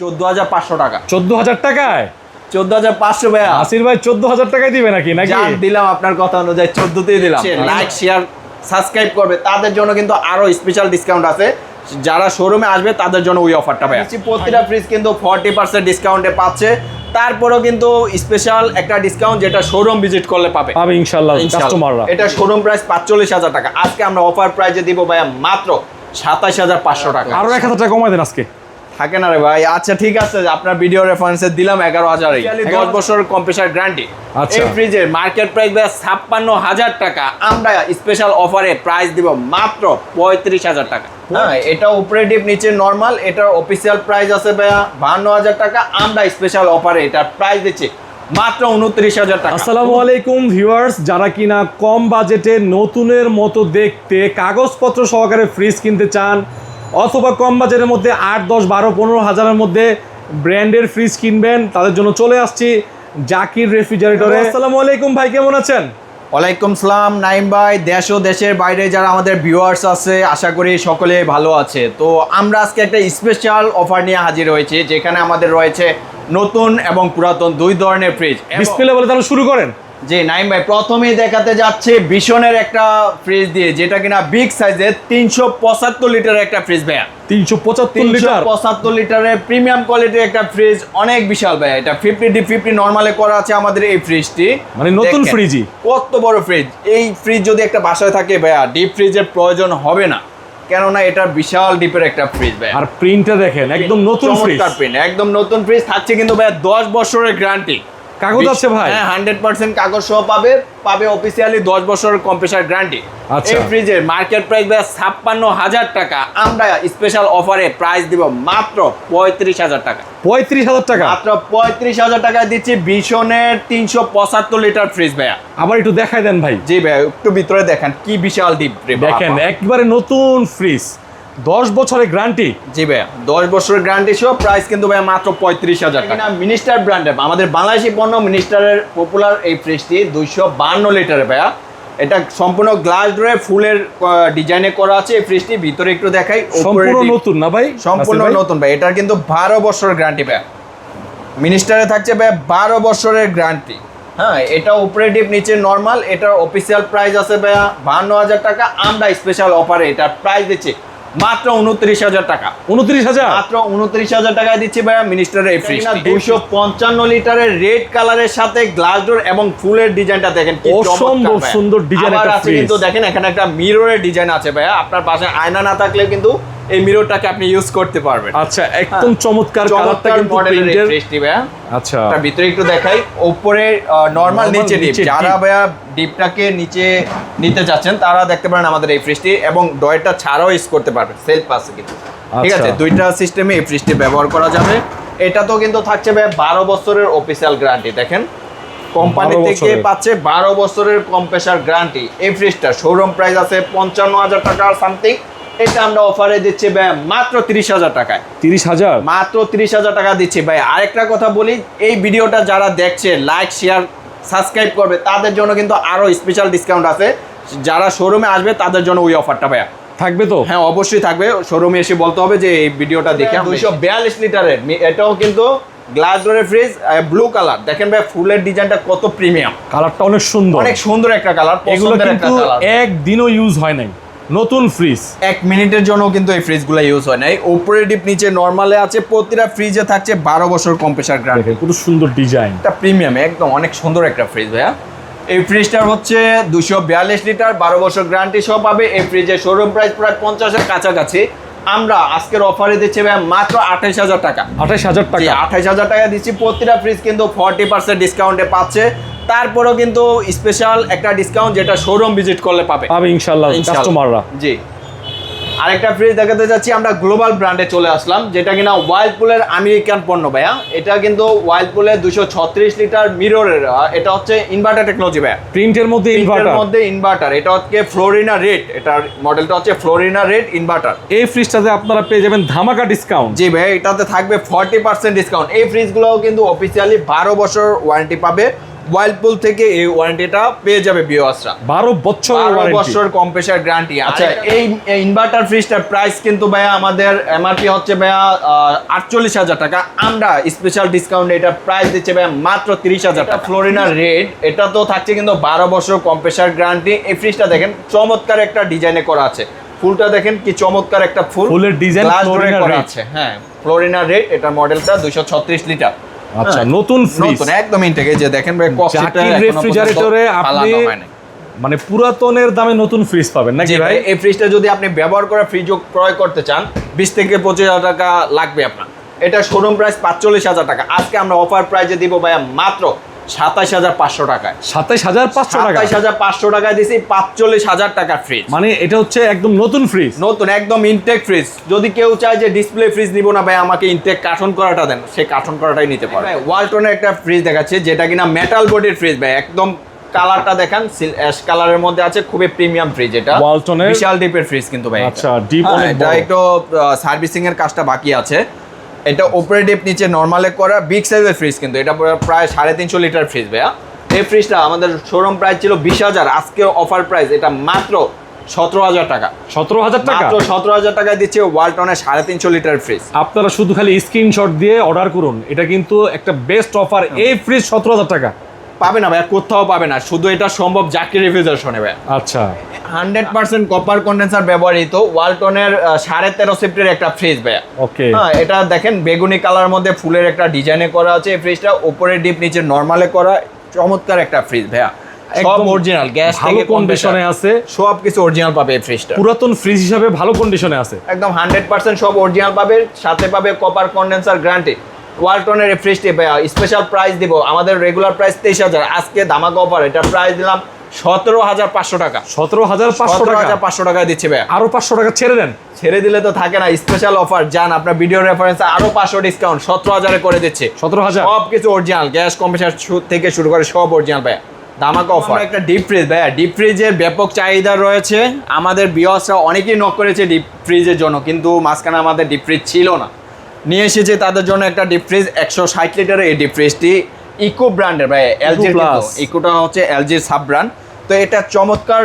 চোদ্দ হাজার পাঁচশো টাকা। চোদ্দ হাজার টাকায়? চোদ্দ হাজার পাঁচশো ভাইয়া। আসির ভাই চোদ্দ হাজার টাকায় দিবে নাকি নাকি? দিলাম আপনার কথা অনুযায়ী চোদ্দতেই দিলাম। লাইক শেয়ার সাবস্ক্রাইব করবে। তাদের জন্য কিন্তু আরও স্পেশাল ডিসকাউন্ট আছে। যারা শোরুমে আসবে তাদের জন্য ওই অফারটা প্রতিটা ফ্রিজ কিন্তু ফর্টি পার্সেন্ট ডিসকাউন্টে পাচ্ছে। তারপরেও কিন্তু স্পেশাল একটা ডিসকাউন্ট যেটা শোরুম ভিজিট করলে পাবে। পাবে ইনশাল্লাহ কাস্টমাররা এটা শোরুম প্রাইস পাঁচচল্লিশ হাজার টাকা। আজকে আমরা অফার প্রাইজে দিব ভাইয়া মাত্র সাতাশ হাজার পাঁচশো টাকা। আরও এক হাজার টাকা কমাই দেন আজকে। থাকে না রে ভাই। আচ্ছা ঠিক আছে আপনার ভিডিও রেফারেন্সে দিলাম এগারো হাজার দশ বছর কম্প্রেসার গ্যারান্টি আচ্ছা। এই ফ্রিজের মার্কেট প্রাইস ভাই ছাপ্পান্ন হাজার টাকা। আমরা স্পেশাল অফারে প্রাইস দিব মাত্র পঁয়ত্রিশ হাজার টাকা। হ্যাঁ এটা অপারেটিভ নিচে নর্মাল এটার অফিসিয়াল প্রাইস আছে ভাইয়া বাহান্ন হাজার টাকা। আমরা স্পেশাল অফারে এটার প্রাইস দিচ্ছি মাত্র উনত্রিশ হাজার টাকা। আসসালামু আলাইকুম ভিউয়ার্স যারা কিনা কম বাজেটে নতুনের মতো দেখতে কাগজপত্র সহকারে ফ্রিজ কিনতে চান অথবা কম বাজারের মধ্যে আট দশ বারো পনেরো হাজারের মধ্যে ব্র্যান্ডের ফ্রিজ কিনবেন। তাদের জন্য চলে আসছি জাকির রেফ্রিজারেটরে। আসসালামু আলাইকুম ভাই কেমন আছেন? ওয়ালাইকুম সালাম নাইম ভাই দেশ ও দেশের বাইরে যারা আমাদের ভিউয়ার্স আছে আশা করি সকলে ভালো আছে। তো আমরা আজকে একটা স্পেশাল অফার নিয়ে হাজির হয়েছি যেখানে আমাদের রয়েছে নতুন এবং পুরাতন দুই ধরনের ফ্রিজ ডিসপ্লে বলে তাহলে শুরু করেন। যে নাইম ভাই প্রথমেই দেখাতে যাচ্ছে বিশনের একটা ফ্রিজ দিয়ে যেটা কিনা বিগ সাইজের তিনশো পঁচাত্তর লিটারের একটা ফ্রিজ ভাইয়া। তিনশো পঁচাত্তর লিটার পঁচাত্তর লিটারের প্রিমিয়াম কোয়ালিটির একটা ফ্রিজ অনেক বিশাল ভাই এটা ফিফটি ডি ফিফটি নর্মালে করা আছে আমাদের এই ফ্রিজটি মানে নতুন ফ্রিজই। কত বড় ফ্রিজ এই ফ্রিজ যদি একটা বাসায় থাকে ভাইয়া ডিপ ফ্রিজের প্রয়োজন হবে না। কেননা এটা বিশাল ডিপের একটা ফ্রিজ ভাই আর প্রিন্টটা দেখেন একদম নতুন ফ্রিজ প্রিন্ট একদম নতুন ফ্রিজ থাকছে কিন্তু ভাইয়া দশ বছরের গ্যারান্টি কাগজ আছে ভাই? হ্যাঁ হান্ড্রেড পার্সেন্ট কাগজ সহ পাবে। পাবে অফিসিয়ালি দশ বছরের কম্প্রেসার গ্যারান্টি। এই ফ্রিজের মার্কেট প্রাইস ভাইয়া ছাপ্পান্ন হাজার টাকা। আমরা স্পেশাল অফারে প্রাইস দিব মাত্র পঁয়ত্রিশ হাজার টাকা। পঁয়ত্রিশ হাজার টাকা? মাত্র পঁয়ত্রিশ হাজার টাকায় দিচ্ছি ভীষণের তিনশো পঁচাত্তর লিটার ফ্রিজ ভাইয়া। আবার একটু দেখাই দেন ভাই। জি ভাইয়া একটু ভিতরে দেখেন কি বিশাল ডিপ দেখেন একবারে নতুন ফ্রিজ দশ বছরের গ্যারান্টি? জি ভাইয়া দশ বছরের গ্যারান্টি সহ প্রাইস কিন্তু ভাইয়া মাত্র পঁয়ত্রিশ হাজার টাকা। মিনিস্টার ব্র্যান্ডের আমাদের বাংলাদেশি পণ্য মিনিস্টারের পপুলার এই ফ্রিজটি দুইশো বান্ন লিটারের ভাইয়া। এটা সম্পূর্ণ গ্লাস ডোরে ফুলের ডিজাইনে করা আছে এই ফ্রিজটি ভিতরে একটু দেখাই সম্পূর্ণ নতুন না ভাই? সম্পূর্ণ নতুন ভাই এটার কিন্তু বারো বছরের গ্যারান্টি ভাইয়া। মিনিস্টারে থাকছে ভাই বারো বছরের গ্যারান্টি হ্যাঁ এটা অপারেটিভ নিচে নর্মাল এটার অফিসিয়াল প্রাইস আছে ভাইয়া বাহান্ন হাজার টাকা। আমরা স্পেশাল অফারে এটার প্রাইস দিচ্ছি। মাত্র উনত্রিশ হাজার টাকা। উনত্রিশ হাজার? মাত্র উনত্রিশ হাজার টাকায় দিচ্ছি ভাইয়া মিনিস্টারের এই ফ্রিজ দুইশো পঞ্চান্ন লিটারের রেড কালারের সাথে গ্লাস ডোর এবং ফুলের ডিজাইনটা দেখেন অসম্ভব সুন্দর ডিজাইন আছে কিন্তু দেখেন এখানে একটা মিররের ডিজাইন আছে ভাইয়া। আপনার পাশে আয়না না থাকলে কিন্তু এই মিররটাকে আপনি ইউজ করতে পারবেন। আচ্ছা একদম চমৎকার কালারটা কিন্তু প্রিন্টের আচ্ছা। তার ভিতরে একটু দেখাই উপরে নর্মাল নিচে ডিপ যারা ভাইয়া ডিপটাকে নিচে নিতে চাচ্ছেন তারা দেখতে পারেন আমাদের এই ফ্রিজটি এবং ডয়টা ছাড়াও ইউজ করতে পারবেন সেলফ আছে কিন্তু। ঠিক আচ্ছা। আছে দুইটা সিস্টেমে এই ফ্রিজটি ব্যবহার করা যাবে। এটা তো কিন্তু থাকছে ভাই বারো বছরের অফিসিয়াল গ্যারান্টি দেখেন। কোম্পানি 12 থেকে পাচ্ছে বারো বছরের কম্প্রেসার গ্যারান্টি এই ফ্রিজটা শোরুম প্রাইস আছে পঞ্চান্ন হাজার টাকা সামথিং এটা আমরা অফারে দিচ্ছি ভাই মাত্র তিরিশ হাজার টাকায়। তিরিশ হাজার? মাত্র তিরিশ হাজার টাকা দিচ্ছি ভাই। আরেকটা কথা বলি এই ভিডিওটা যারা দেখছে লাইক শেয়ার সাবস্ক্রাইব করবে তাদের জন্য কিন্তু আরও স্পেশাল ডিসকাউন্ট আছে। যারা শোরুমে আসবে তাদের জন্য ওই অফারটা ভাইয়া। থাকবে তো? হ্যাঁ অবশ্যই থাকবে। শোরুমে এসে বলতে হবে যে এই ভিডিওটা দেখে দুইশো বিয়াল্লিশ লিটারের এটাও কিন্তু গ্লাস ডোরের ফ্রিজ ব্লু কালার দেখেন ভাই ফুলের ডিজাইনটা কত প্রিমিয়াম কালারটা অনেক সুন্দর। অনেক সুন্দর একটা কালার এগুলো কিন্তু কালার একদিনও ইউজ হয় নাই। নতুন ফ্রিজ এক মিনিটের জন্য কিন্তু এই ফ্রিজগুলো ইউজ হয় না। এই অপারেটিভ নিচে নর্মালে আছে প্রতিটা ফ্রিজে থাকছে বারো বছর কম্প্রেসার গ্রান্ট কত সুন্দর ডিজাইন এটা প্রিমিয়াম একদম অনেক সুন্দর একটা ফ্রিজ ভাইয়া। এই ফ্রিজটার হচ্ছে দুশো বিয়াল্লিশ লিটার বারো বছর গ্যারান্টি সহ পাবে। এই ফ্রিজের শোরুম প্রাইস প্রায় পঞ্চাশের কাছাকাছি। আমরা আজকের অফারে দিচ্ছি ম্যাম মাত্র আঠাইশ হাজার টাকা। আঠাশ হাজার টাকা? আঠাইশ হাজার টাকা দিচ্ছি। প্রতিটা ফ্রিজ কিন্তু ফর্টি পার্সেন্ট ডিসকাউন্টে পাচ্ছে। তারপরেও কিন্তু স্পেশাল একটা ডিসকাউন্ট যেটা শোরুম ভিজিট করলে পাবে। পাবে ইনশাল্লাহ। কাস্টমাররা জি। আরেকটা ফ্রিজ দেখাতে যাচ্ছি আমরা গ্লোবাল ব্র্যান্ডে চলে আসলাম যেটা কিনা ওয়াইল্ডপুলের আমেরিকান পণ্য ভাইয়া। এটা কিন্তু ওয়াইল্ডপুলের দুশো ছত্রিশ লিটার মিররের এটা হচ্ছে ইনভার্টার টেকনোলজি ভাইয়া। প্রিন্টের মধ্যে ইনভার্টার মধ্যে ইনভার্টার এটা হচ্ছে ফ্লোরিনা রেড এটার মডেলটা হচ্ছে ফ্লোরিনা রেড ইনভার্টার এই ফ্রিজটাতে আপনারা পেয়ে যাবেন ধামাকা ডিসকাউন্ট জি ভাই এটাতে থাকবে ফর্টি পার্সেন্ট ডিসকাউন্ট এই ফ্রিজগুলোও কিন্তু অফিসিয়ালি বারো বছর ওয়ারেন্টি পাবে। ওয়াইলপুল থেকে এই ওয়ারেন্টিটা পেয়ে যাবে বিওয়াসরা বারো বছর বারো বছর কম্প্রেসার গ্যারান্টি আচ্ছা এই ইনভার্টার ফ্রিজটার প্রাইস কিন্তু ভাইয়া আমাদের এমআরপি হচ্ছে ভাইয়া আটচল্লিশ হাজার টাকা। আমরা স্পেশাল ডিসকাউন্ট এটা প্রাইস দিচ্ছে ভাইয়া মাত্র তিরিশ হাজার টাকা। ফ্লোরিনা রেড এটা তো থাকছে কিন্তু বারো বছর কম্প্রেসার গ্যারান্টি এই ফ্রিজটা দেখেন চমৎকার একটা ডিজাইনে করা আছে। ফুলটা দেখেন কি চমৎকার একটা ফুল। ফুলের ডিজাইন ফ্লোরিনা করা রেড আছে হ্যাঁ। ফ্লোরিনা রেড এটা মডেলটা দুইশো ছত্রিশ লিটার। আচ্ছা হ্যাঁ, নতুন ফ্রিজ নতুন একদম ইনটেক এই যে দেখেন ভাই কক্সিটা রেফ্রিজারেটরে আপনি। মানে পুরাতনের দামে নতুন ফ্রিজ পাবেন নাকি ভাই ভাই? এই ফ্রিজটা যদি আপনি ব্যবহার করে ফ্রিজ ক্রয় করতে চান বিশ থেকে পঁচিশ হাজার টাকা লাগবে আপনার। এটা শোরুম প্রাইস পাঁচচল্লিশ হাজার টাকা। আজকে আমরা অফার প্রাইজে দিব ভাইয়া মাত্র সাতাশ হাজার পাঁচশো টাকায়। সাতাইশ হাজার পাঁচশো টাকা? সাতাশ হাজার পাঁচশো টাকায় দিছি পাঁচচল্লিশ হাজার টাকার ফ্রিজ মানে এটা হচ্ছে একদম নতুন ফ্রিজ নতুন একদম ইনটেক ফ্রিজ যদি কেউ চায় যে ডিসপ্লে ফ্রিজ নিব না ভাই আমাকে ইনটেক কার্টন করাটা দেন সে কার্টন করাটাই নিতে পারে ওয়ালটনের একটা ফ্রিজ দেখাচ্ছে যেটা কিনা মেটাল বডির ফ্রিজ ভাই। একদম কালারটা দেখেন অ্যাশ কালারের মধ্যে আছে খুবই প্রিমিয়াম ফ্রিজ এটা। ওয়ালটনের? বিশাল ডিপের ফ্রিজ কিন্তু ভাই। আচ্ছা, deep হ্যাঁ, অনেক এটা একটু সার্ভিসিং এর কাজটা বাকি আছে। এটা উপরে ডিপ নিচে নর্মালে করা বিগ সাইজের ফ্রিজ কিন্তু। এটা প্রায় সাড়ে তিনশো লিটার ফ্রিজ ভাইয়া। এই ফ্রিজটা আমাদের শোরুম প্রাইস ছিল বিশ হাজার আজকে অফার প্রাইস এটা মাত্র সতেরো হাজার টাকা। সতেরো হাজার টাকা? সতেরো হাজার টাকায় দিচ্ছে ওয়ালটনের সাড়ে তিনশো লিটার ফ্রিজ আপনারা শুধু খালি স্ক্রিনশট দিয়ে অর্ডার করুন। এটা কিন্তু একটা বেস্ট অফার এই ফ্রিজ সতেরো হাজার টাকা। পাবে না ভাই কোথাও পাবে না। শুধু এটা সম্ভব জাকির রেফ্রিজারেশনে ভাই আচ্ছা। হান্ড্রেড পার্সেন্ট কপার কন্ডেন্সার ব্যবহৃত। ওয়ালটনের সাড়ে তেরো সেফটির একটা ফ্রিজ ভাইয়া। ওকে হ্যাঁ এটা দেখেন বেগুনি কালার মধ্যে ফুলের একটা ডিজাইনে করা আছে এই ফ্রিজটা উপরে ডিপ নিচে নর্মালে করা। চমৎকার একটা ফ্রিজ ভাইয়া। সব অরিজিনাল গ্যাস ভালো কন্ডিশনে আছে। সব কিছু অরিজিনাল পাবে এই ফ্রিজটা পুরাতন ফ্রিজ হিসাবে ভালো কন্ডিশনে আছে। একদম হান্ড্রেড পার্সেন্ট সব অরিজিনাল পাবে। সাথে পাবে কপার কন্ডেন্সার গ্যারান্টি ওয়ালটনের এই ফ্রিজটি স্পেশাল প্রাইস দিব। আমাদের রেগুলার প্রাইস তেইশ হাজার। আজকে ধামাকা অফার এটা প্রাইস দিলাম সতেরো হাজার পাঁচশো টাকা। সতেরো হাজার পাঁচশো টাকা? পাঁচশো টাকায় দিচ্ছে ভাইয়া। আরও পাঁচশো টাকা ছেড়ে দেন। ছেড়ে দিলে তো থাকে না স্পেশাল অফার যান আপনার ভিডিও রেফারেন্সে আরও পাঁচশো ডিসকাউন্ট সতেরো হাজারে করে দিচ্ছে। সতেরো হাজার? সব কিছু অরিজিনাল গ্যাস কম্প্রেসার থেকে শুরু করে সব অরিজিনাল ভাইয়া। ধামাকা অফার একটা ডিপ ফ্রিজ ভাইয়া। ডিপ ফ্রিজের ব্যাপক চাহিদা রয়েছে। আমাদের বিয়সরা অনেকেই নক করেছে ডিপ ফ্রিজের জন্য কিন্তু মাঝখানে আমাদের ডিপ ফ্রিজ ছিল না। নিয়ে এসেছে তাদের জন্য একটা ডিপ ফ্রিজ একশো ষাট লিটারের এই ডিপ ফ্রিজটি ইকো ব্র্যান্ডের ভাই এলজির Plus। ইকোটা হচ্ছে এলজির সাব ব্র্যান্ড তো এটা চমৎকার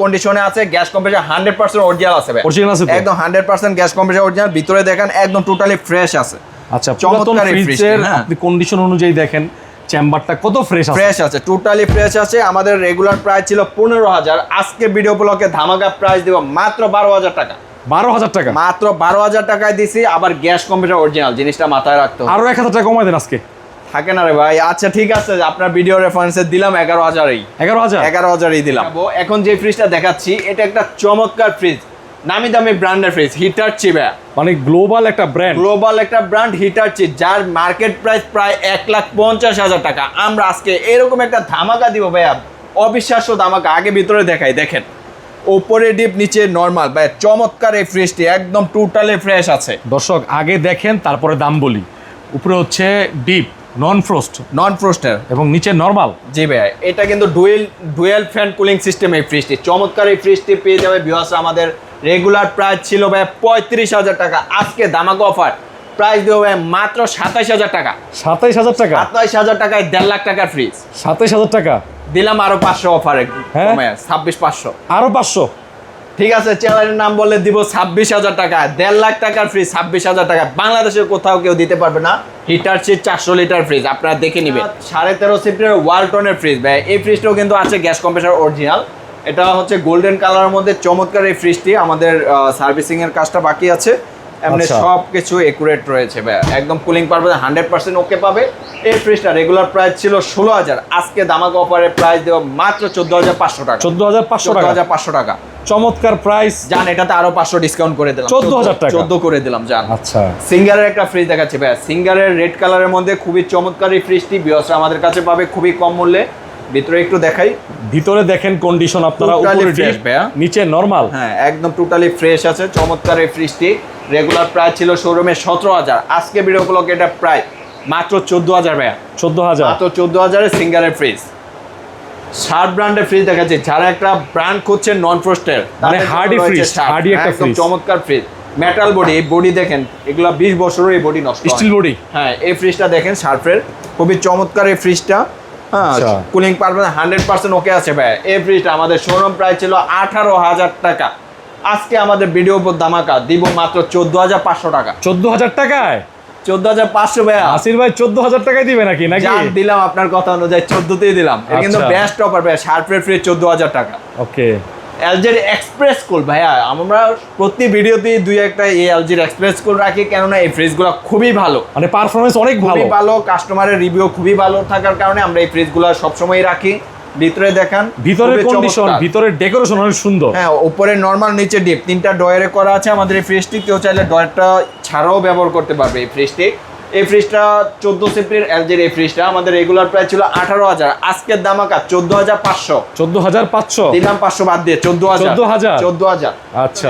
কন্ডিশনে আছে gas compressor hundred percent original আছে Original আছে একদম hundred percent gas compressor original ভিতরে দেখেন একদম টোটালি ফ্রেশ আছে। আচ্ছা চমৎকার ফ্রিজের হ্যাঁ। আপনি কন্ডিশন অনুযায়ী দেখেন চেম্বারটা কত ফ্রেশ আছে? ফ্রেশ আছে টোটালি ফ্রেশ আছে। আমাদের রেগুলার প্রাইস ছিল পনেরো হাজার। আজকে ভিডিও ব্লকে ধামাকা প্রাইস দিব মাত্র বারো হাজার টাকা। বারো হাজার টাকা? মাত্র বারো হাজার টাকায় দিছি আবার গ্যাস কম্পিউটার অরিজিনাল জিনিসটা মাথায় রাখতে আরও এক হাজার টাকা কমাই দেন আজকে। থাকে না রে ভাই। আচ্ছা ঠিক আছে আপনার ভিডিও রেফারেন্সে দিলাম এগারো হাজারই। এগারো হাজার? এগারো হাজারই দিলাম। এখন যে ফ্রিজটা দেখাচ্ছি এটা একটা চমৎকার ফ্রিজ নামি দামি ব্র্যান্ডের ফ্রিজ হিটার চিবা মানে গ্লোবাল একটা ব্র্যান্ড গ্লোবাল একটা ব্র্যান্ড হিটার চিপ যার মার্কেট প্রাইস প্রায় এক লাখ পঞ্চাশ হাজার টাকা। আমরা আজকে এরকম একটা ধামাকা দিব ভাইয়া। অবিশ্বাস্য ধামাকা। আগে ভিতরে দেখাই দেখেন। ওপরে ডিপ নিচে নর্মাল ভাই চমৎকার এই ফ্রিজটি একদম টোটালি ফ্রেশ আছে। দর্শক আগে দেখেন তারপরে দাম বলি। উপরে হচ্ছে ডিপ নন ফ্রোস্ট নন ফ্রোস্টার এবং নিচে নর্মাল জি ভাই এটা কিন্তু dual dual fan cooling system এই ফ্রিজটি চমৎকার এই ফ্রিজটি পেয়ে যাবে বিহাস আমাদের রেগুলার প্রাইস ছিল ভাই পঁয়ত্রিশ হাজার টাকা। আজকে ধামাকা অফার প্রাইস দেবো ভাই মাত্র সাতাইশ হাজার টাকা। সাতাইশ হাজার টাকা? সাতাইশ হাজার টাকায় দেড় লাখ টাকার ফ্রিজ সাতাইশ হাজার টাকা? দিলাম আরও পাঁচশো অফারে হ্যাঁ? ছাব্বিশ পাঁচশো। আরও পাঁচশো? ঠিক আছে চ্যানেলের নাম বলে দিব ছাব্বিশ হাজার টাকা। দেড় লাখ টাকার ফ্রিজ ছাব্বিশ হাজার টাকা। বাংলাদেশের কোথাও কেউ দিতে পারবে না। হিটার চিট চারশো লিটার ফ্রিজ আপনারা দেখে নেবেন। সাড়ে তেরো সিফটের ওয়ালটনের ফ্রিজ ভাই। এই ফ্রিজটাও কিন্তু আছে গ্যাস কম্প্রেসার অরিজিনাল এটা হচ্ছে গোল্ডেন কালারের মধ্যে চমৎকার এই ফ্রিজটি আমাদের সার্ভিসিং এর কাজটা বাকি আছে। এমনি আচ্ছা। সব কিছু একুরেট রয়েছে ভাই। একদম কুলিং পারবে হান্ড্রেড পার্সেন্ট ওকে পাবে। এই ফ্রিজটা রেগুলার প্রাইস ছিল ষোলো হাজার। আজকে দামাক অফারে প্রাইস দেওয়া মাত্র চোদ্দ হাজার পাঁচশো টাকা। চোদ্দ হাজার পাঁচশো টাকা। হাজার পাঁচশো টাকা। চমৎকার প্রাইস জান এটাতে আরও পাঁচশো ডিসকাউন্ট করে দিলাম। 14,000 টাকা। চোদ্দ করে দিলাম জান। আচ্ছা। সিঙ্গারের একটা ফ্রিজ দেখাচ্ছি ভাইয়া। সিঙ্গারের রেড কালারের মধ্যে খুবই চমৎকার এই ফ্রিজটি বিয়সরা আমাদের কাছে পাবে খুবই কম মূল্যে। ভিতরে একটু দেখাই। ভিতরে দেখেন কন্ডিশন আপনারা উপরে ভাইয়া। নিচে নরমাল হ্যাঁ একদম টোটালি ফ্রেশ আছে চমৎকার এই ফ্রিজটি রেগুলার প্রাইস ছিল শোরুমে সতেরো হাজার। আজকে ভিডিও ব্লকে এটা প্রায় মাত্র চোদ্দ হাজার ভাইয়া। চোদ্দ হাজার। মাত্র চোদ্দ হাজারের সিঙ্গারের ফ্রিজ শার্ট ব্র্যান্ডের ফ্রিজ দেখাচ্ছি। যারা একটা ব্র্যান্ড খুঁজছেন নন ফ্রস্টের মানে hardy fridge, hardy একটা fridge। চমৎকার ফ্রিজ মেটাল বডি এই বডি দেখেন এগুলো বিশ বছরও এই বডি নষ্ট স্টিল বডি হ্যাঁ এই ফ্রিজটা দেখেন শার্পের খুবই চমৎকার এই ফ্রিজটা হ্যাঁ। কুলিং পারবেন হান্ড্রেড পার্সেন্ট ওকে আছে ভাই। এই ফ্রিজটা আমাদের শোরুম প্রাইস ছিল আঠারো হাজার টাকা। আজকে আমাদের ভিডিও উপর দামাকা দিব মাত্র চোদ্দ হাজার পাঁচশো টাকা। চোদ্দ হাজার টাকায়? চোদ্দ হাজার পাঁচশো ভাইয়া। আসির ভাই চোদ্দ হাজার টাকায় দিবে নাকি? নাকি? দিলাম আপনার কথা অনুযায়ী চোদ্দতেই দিলাম। এটা কিন্তু আচ্ছা। বেস্ট অফার ভাইয়া শার্পের ফ্রিজ চোদ্দ হাজার টাকা। ওকে এলজির এক্সপ্রেস কুল ভাইয়া আমরা প্রতি ভিডিওতেই দুই একটা এই এলজির এক্সপ্রেস কুল রাখি কেননা এই ফ্রিজগুলো খুবই ভালো। মানে পারফরমেন্স অনেক ভালো। ভালো কাস্টমারের রিভিউ খুবই ভালো থাকার কারণে আমরা এই ফ্রিজগুলো সবসময় রাখি। ভিতরে দেখান ভিতরের খুবই কন্ডিশন। ভিতরের ডেকোরেশন অনেক সুন্দর। হ্যাঁ উপরে নর্মাল নিচে ডিপ তিনটা ডয়ারে করা আছে আমাদের এই ফ্রিজটি কেউ চাইলে ডয়ারটা ছাড়াও ব্যবহার করতে পারবে এই ফ্রিজটি এই ফ্রিজটা চোদ্দ সিপির এলজির এই ফ্রিজটা আমাদের রেগুলার প্রাইস ছিল আঠারো হাজার। আজকের দামাকা চোদ্দ হাজার পাঁচশো। চোদ্দ হাজার পাঁচশো? দিলাম পাঁচশো বাদ দিয়ে চোদ্দ হাজার। 14,000? চোদ্দ হাজার। আচ্ছা।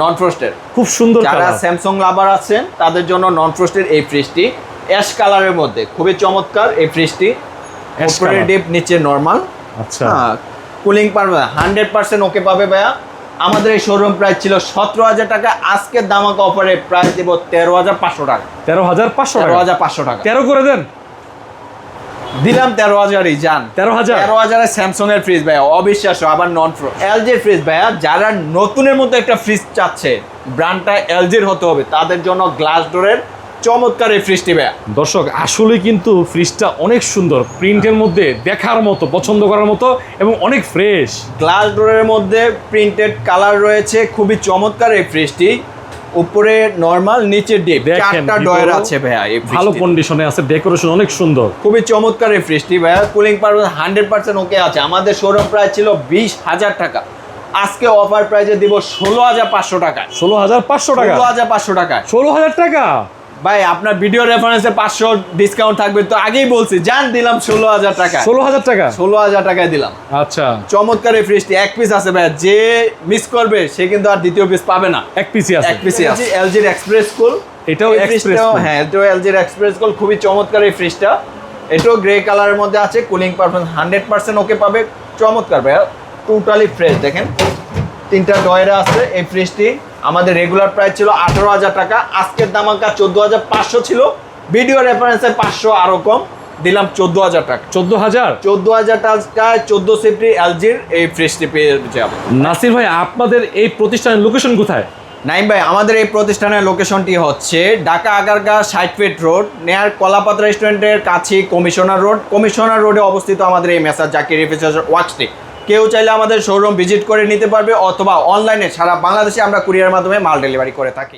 নন ফ্রস্টের খুব সুন্দর যারা স্যামসাং লাভার আছেন তাদের জন্য নন ফ্রস্টের এই ফ্রিজটি অ্যাশ কালারের মধ্যে। খুবই চমৎকার এই ফ্রিজটি উপরে ডিপ নিচে নর্মাল আচ্ছা। কুলিং পারবে হান্ড্রেড পার্সেন্ট ওকে পাবে ভাইয়া। আমাদের এই শোরুম প্রাইস ছিল সতেরো হাজার টাকা আজকের দামাকা অফারে প্রাইস দেবো তেরো হাজার পাঁচশো টাকা। তেরো হাজার পাঁচশো তেরো হাজার পাঁচশো টাকা। তেরো করে দেন। দিলাম তেরো হাজারই যান তেরো হাজার? তেরো হাজারে স্যামসং এর ফ্রিজ ভাইয়া অবিশ্বাস্য আবার নন ফ্রো এলজির ফ্রিজ ভাইয়া যারা নতুনের মতো একটা ফ্রিজ চাচ্ছে ব্র্যান্ডটা এলজির হতে হবে তাদের জন্য গ্লাস ডোরের চমৎকার এই ফ্রিজটি ভাইয়া। দর্শক আসলে কিন্তু ফ্রিজটা অনেক সুন্দর। প্রিন্টের মধ্যে দেখার মতো পছন্দ করার মতো এবং অনেক ফ্রেশ। গ্লাস ডোরের মধ্যে প্রিন্টেড কালার রয়েছে খুবই চমৎকার এই ফ্রিজটি। উপরে নর্মাল নিচে ডিপ। চারটা ডয়ার আছে ভাইয়া এই ভালো কন্ডিশনে আছে ডেকোরেশন অনেক সুন্দর। খুবই চমৎকার এই ফ্রিজটি ভাইয়া। Cooling power hundred percent okay আছে। আমাদের শোরুম প্রাইস ছিল বিশ হাজার টাকা। আজকে অফার প্রাইজে দিব ষোলো হাজার পাঁচশো টাকা। ষোলো হাজার পাঁচশো টাকা? ষোলো হাজার পাঁচশো টাকায় ষোলো হাজার টাকা? ভাই আপনার ভিডিও রেফারেন্সে পাঁচশো ডিসকাউন্ট থাকবে। তো আগেই বলছি জান দিলাম ষোলো হাজার টাকা। ষোলো হাজার টাকা? ষোলো হাজার টাকায় দিলাম। আচ্ছা। চমৎকার এই ফ্রিজটি এক পিস আছে ভাই। যে মিস করবে সে কিন্তু আর দ্বিতীয় পিস পাবে না। এক পিসি আছে। এক পিসি আছে। এলজির এক্সপ্রেস কুল এটাও cool। হ্যাঁ এটাও এলজির এক্সপ্রেস কুল খুবই চমৎকার এই ফ্রিজটা এটাও গ্রে কালারের মধ্যে আছে। Cooling performance hundred percent okay পাবে। চমৎকার ভাইয়া। টোটালি ফ্রেশ দেখেন। তিনটা ডয়রা আছে এই ফ্রিজটি আমাদের রেগুলার প্রাইস ছিল আঠারো হাজার টাকা। আজকের দামাকা চোদ্দ হাজার পাঁচশো ছিল। ভিডিও রেফারেন্সে পাঁচশো আরও কম। দিলাম চোদ্দ হাজার টাকা। চোদ্দ হাজার? চোদ্দ হাজার টাকায় চোদ্দ সেফটি এলজির এই ফ্রিজটি পেয়ে যাবে। নাসির ভাই আপনাদের এই প্রতিষ্ঠানের লোকেশন কোথায়? নাইম ভাই আমাদের এই প্রতিষ্ঠানের লোকেশনটি হচ্ছে ঢাকা আগারগাঁ ষাট ফিট রোড নেয়ার কলাপাতা রেস্টুরেন্টের কাছে কমিশনার রোড কমিশনার রোডে অবস্থিত আমাদের এই মেসার জাকির রিফ্রিজারেটর ওয়ার্কসটি কেউ চাইলে আমাদের শোরুম ভিজিট করে নিতে পারবে অথবা অনলাইনে সারা বাংলাদেশে আমরা কুরিয়ার মাধ্যমে মাল ডেলিভারি করে থাকি।